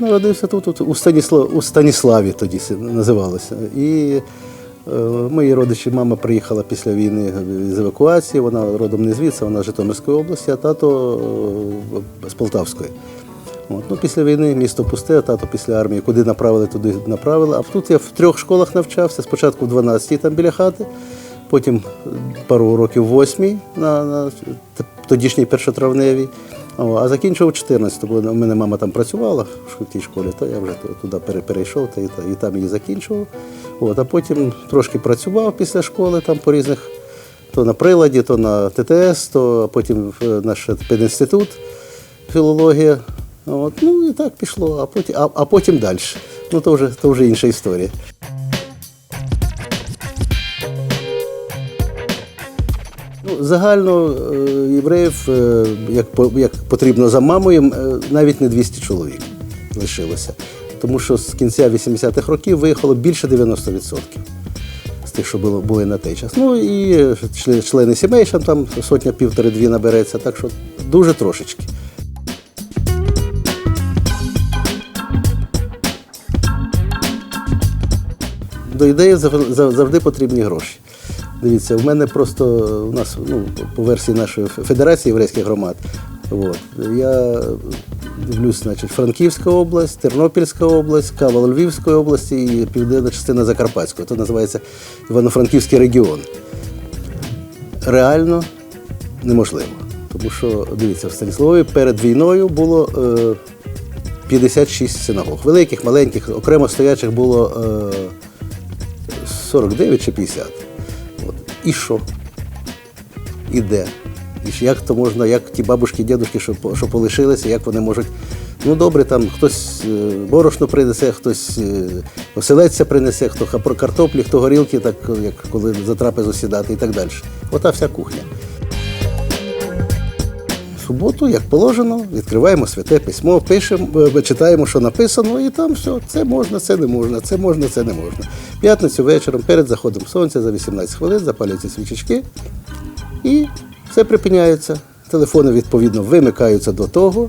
я народився тут, у, Станіслав, у Станіславі тоді називалося. І е, мої родичі, мама приїхала після війни з евакуації, вона родом не звідси, вона з Житомирської області, а тато е, з Полтавської. От. Ну, після війни місто пусте, тато після армії куди направили, туди направили. А тут я в трьох школах навчався, спочатку в 12-й там біля хати, потім пару років в 8-й на, на тодішній першотравневій. А закінчив у 14 бо у мене мама там працювала в тій школі, то я вже туди перейшов та, і, та- і там її закінчував. От, а потім трошки працював після школи там по різних, то на приладі, то на ТТС, то потім в наш пединститут філологія. От, ну і так пішло, а потім, а, а потім далі. Ну то вже, то вже інша історія. Ну, загально е, євреїв, е, як, як потрібно за мамою, е, навіть не 200 чоловік лишилося. Тому що з кінця 80-х років виїхало більше 90% з тих, що було, були на той час. Ну і члени, сімей, ще там сотня півтори-дві набереться, так що дуже трошечки. До ідеї зав- зав- завжди потрібні гроші. Дивіться, в мене просто у нас ну, по версії нашої Федерації єврейських громад. От, я дивлюсь, значить, Франківська область, Тернопільська область, Кава Львівської області і південна частина Закарпатської. Це називається Івано-Франківський регіон. Реально неможливо. Тому що, дивіться, в Станіславові перед війною було е, 56 синагог. Великих, маленьких, окремо стоячих було е, 49 чи 50. І що? І де? І як то можна, як ті бабушки, дідушки, що, що полишилися, як вони можуть. Ну добре, там хтось е, борошно принесе, хтось е, оселедця принесе, хто картоплі, хто горілки, так як коли за трапезу сідати і так далі. Ота вся кухня. Суботу, як положено, відкриваємо святе письмо, пишемо, е, читаємо, що написано, і там все, це можна, це не можна, це можна, це не можна. П'ятницю вечором перед заходом сонця за 18 хвилин запалюються свічечки і все припиняється. Телефони, відповідно, вимикаються до того.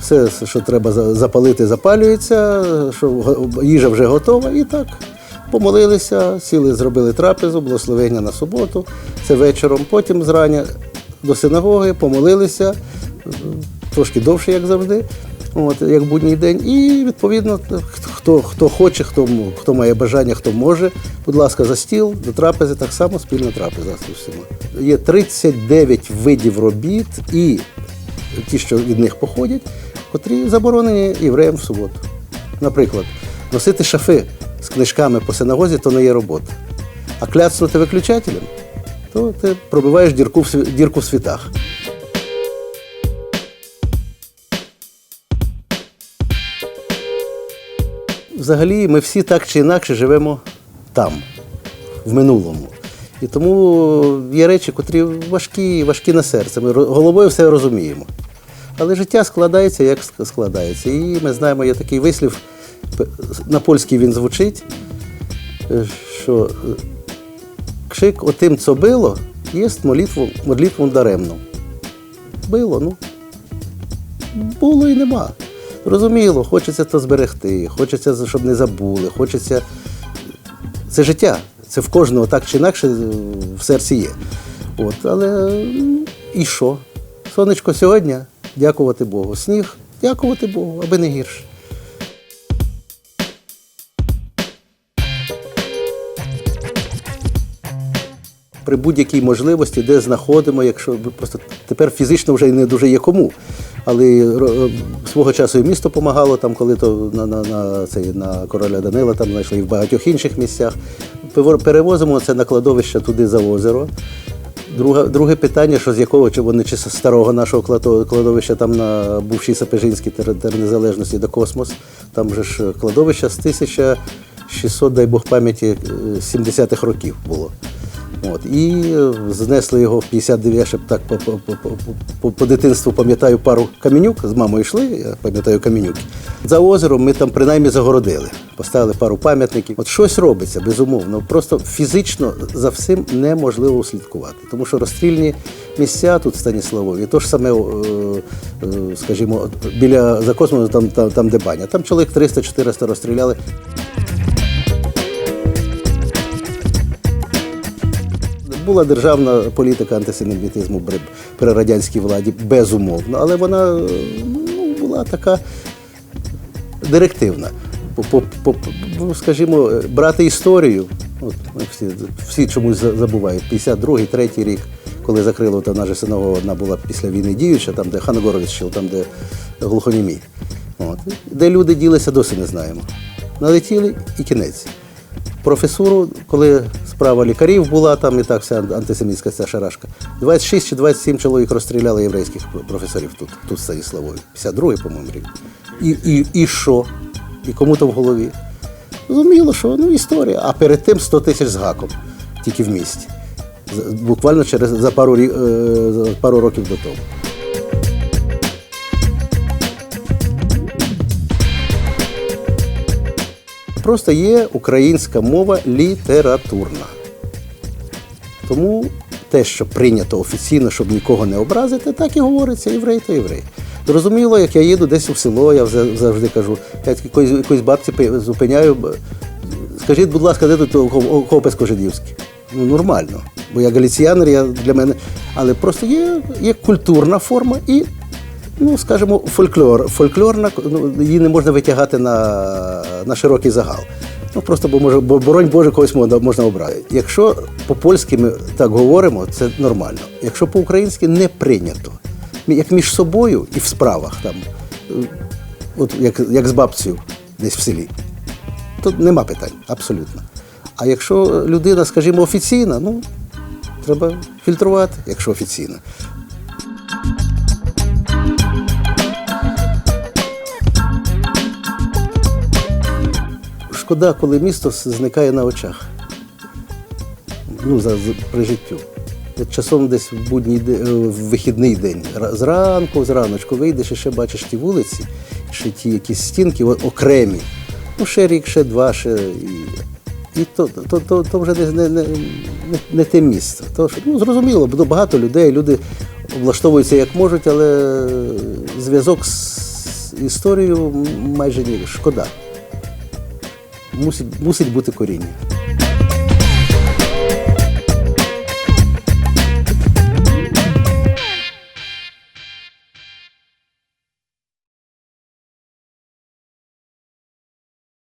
Все, що треба запалити, запалюється, що їжа вже готова, і так. Помолилися, сіли, зробили трапезу, благословення на суботу. Це вечором. Потім зрання до синагоги, помолилися, е, трошки довше, як завжди, от, як будній день. І відповідно, хто, хто хоче, хто, хто має бажання, хто може, будь ласка, за стіл, до трапези, так само спільна трапеза з усіма. Є 39 видів робіт і ті, що від них походять, котрі заборонені євреям в суботу. Наприклад, носити шафи з книжками по синагозі то не є робота. А кляцнути виключателем, то ти пробиваєш дірку в, дірку в світах. Взагалі, ми всі так чи інакше живемо там, в минулому. І тому є речі, котрі важкі, важкі на серце. Ми головою все розуміємо. Але життя складається, як складається. І ми знаємо, є такий вислів, на польській він звучить, е, що крик отим, co було, є молитву, молитву даремну. Було, ну. Було і нема. Розуміло, хочеться то зберегти, хочеться, щоб не забули, хочеться. Це життя. Це в кожного так чи інакше в серці є. От, але і що? Сонечко сьогодні, дякувати Богу. Сніг, дякувати Богу, аби не гірше. При будь-якій можливості, де знаходимо, якщо просто тепер фізично вже не дуже є кому. Але свого часу і місто допомагало, там, коли то на, на, на, цей, на короля Данила там знайшли і в багатьох інших місцях. Перевозимо це на кладовище туди за озеро. Друге, друге питання, що з якого чи вони чи з старого нашого кладовища там на бувшій Сапежинській незалежності до космос. Там же ж кладовище з 1600, дай Бог пам'яті, е, 70-х років було. От, і е, знесли його в 59, я ще так по, по, по, по, по, дитинству пам'ятаю пару камінюк, з мамою йшли, я пам'ятаю камінюки. За озером ми там принаймні загородили, поставили пару пам'ятників. От щось робиться, безумовно. Просто фізично за всім неможливо слідкувати. Тому що розстрільні місця тут в Станіславові, то ж саме е, е, скажімо, біля за космосом, там, там, там де баня. Там чоловік 300-400 розстріляли. Була державна політика антисемітизму при, радянській владі, безумовно, але вона е, ну, була така директивна. По, ну, скажімо, е, брати історію, от, всі, всі чомусь забувають, 52-й, 3-й рік, коли закрили, та наша синагога одна була після війни діюча, там, де Ханогоровець там, де глухонімі. От. Де люди ділися, досі не знаємо. Налетіли і кінець. Професуру, коли справа лікарів була, там і так вся антисемітська ця шарашка. 26 чи 27 чоловік розстріляли єврейських професорів тут, тут цією славою. 52-й, по-моєму, рік. І, і, і що? І кому то в голові? Зрозуміло, що ну, історія. А перед тим 100 тисяч з гаком, тільки в місті. Буквально через за пару, е, пару років до того. Просто є українська мова літературна. Тому те, що прийнято офіційно, щоб нікого не образити, так і говориться єврей то єврей. Зрозуміло, як я їду десь у село, я завжди кажу, я якоїсь, якоїсь бабці зупиняю. Скажіть, будь ласка, де тут хопець кожедівський? Ну, нормально. Бо я галіціянер, я для мене. Але просто є, є культурна форма і, ну, скажімо, фольклор. Фольклорна, ну, її не можна витягати на, на широкий загал. Ну просто бо може, бо боронь Боже, когось можна, можна обрати. Якщо по-польськи ми так говоримо, це нормально. Якщо по-українськи не прийнято. Як між собою і в справах там, е, от як, як з бабцею десь в селі, то нема питань, абсолютно. А якщо людина, скажімо, офіційна, ну треба фільтрувати, якщо офіційна. Шкода, коли місто зникає на очах. Ну, за, при життю. Часом десь в будній е, в вихідний день. ра- Зранку, зраночку вийдеш і ще бачиш ті вулиці, ще ті якісь стінки окремі. Ну, ще рік, ще два, ще. І, і то, то, то, то вже не, не, не, не, те місце. То, ну, зрозуміло, бо багато людей, люди облаштовуються як можуть, але зв'язок з історією майже ні. Шкода. Мусить, мусить бути коріння.